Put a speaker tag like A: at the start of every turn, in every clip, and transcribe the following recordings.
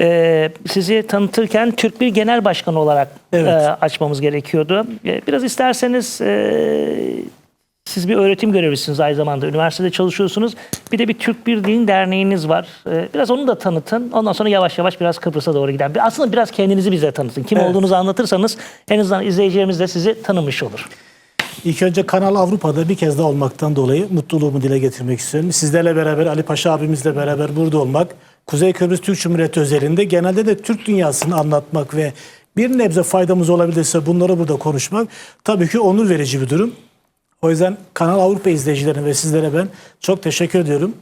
A: e, sizi tanıtırken Türk bir genel başkanı olarak
B: Evet.
A: e, açmamız gerekiyordu. E, biraz isterseniz e, siz bir öğretim görevlisiniz aynı zamanda. Üniversitede çalışıyorsunuz. Bir de bir Türk Bir Din Derneğiniz var. E, biraz onu da tanıtın. Ondan sonra yavaş yavaş biraz Kıbrıs'a doğru giden. Aslında biraz kendinizi bize tanıtın. Kim
B: Evet.
A: olduğunuzu anlatırsanız en azından izleyicilerimiz de sizi tanımış olur.
B: İlk önce Kanal Avrupa'da bir kez daha olmaktan dolayı mutluluğumu dile getirmek istiyorum. Sizlerle beraber, Ali Paşa abimizle beraber burada olmak, Kuzey Kıbrıs Türk Cumhuriyeti özelinde genelde de Türk dünyasını anlatmak ve bir nebze faydamız olabilirse bunları burada konuşmak tabii ki onur verici bir durum. O yüzden Kanal Avrupa izleyicilerine ve sizlere ben çok teşekkür ediyorum.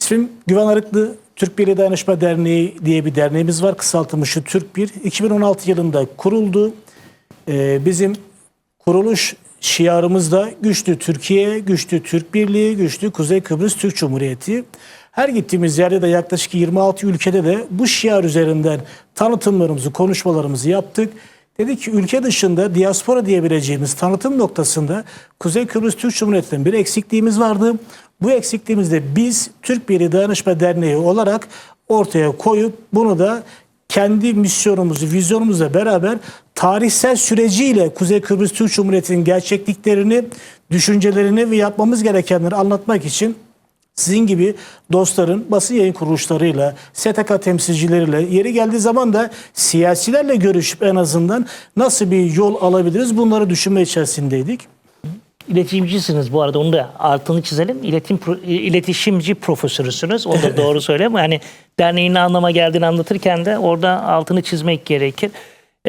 B: İsmim Güven Arıklı. Türk Birliği Dayanışma Derneği diye bir derneğimiz var. Kısaltılmışı Türk Bir. 2016 yılında kuruldu. Ee, bizim kuruluş şiarımız da güçlü Türkiye, güçlü Türk Birliği, güçlü Kuzey Kıbrıs Türk Cumhuriyeti. Her gittiğimiz yerde de yaklaşık 26 ülkede de bu şiar üzerinden tanıtımlarımızı, konuşmalarımızı yaptık. Dedik ki ülke dışında diaspora diyebileceğimiz tanıtım noktasında Kuzey Kıbrıs Türk Cumhuriyeti'nin bir eksikliğimiz vardı. Bu eksikliğimizde biz Türk Birliği Dayanışma Derneği olarak ortaya koyup bunu da kendi misyonumuzu, vizyonumuzla beraber tarihsel süreciyle Kuzey Kıbrıs Türk Cumhuriyeti'nin gerçekliklerini, düşüncelerini ve yapmamız gerekenleri anlatmak için sizin gibi dostların basın yayın kuruluşlarıyla, STK temsilcileriyle, yeri geldiği zaman da siyasilerle görüşüp en azından nasıl bir yol alabiliriz bunları düşünme içerisindeydik.
A: İletişimcisiniz bu arada onu da altını çizelim. İletim, iletişimci profesörüsünüz. Onu da doğru söyleyeyim. Yani derneğin ne anlama geldiğini anlatırken de orada altını çizmek gerekir.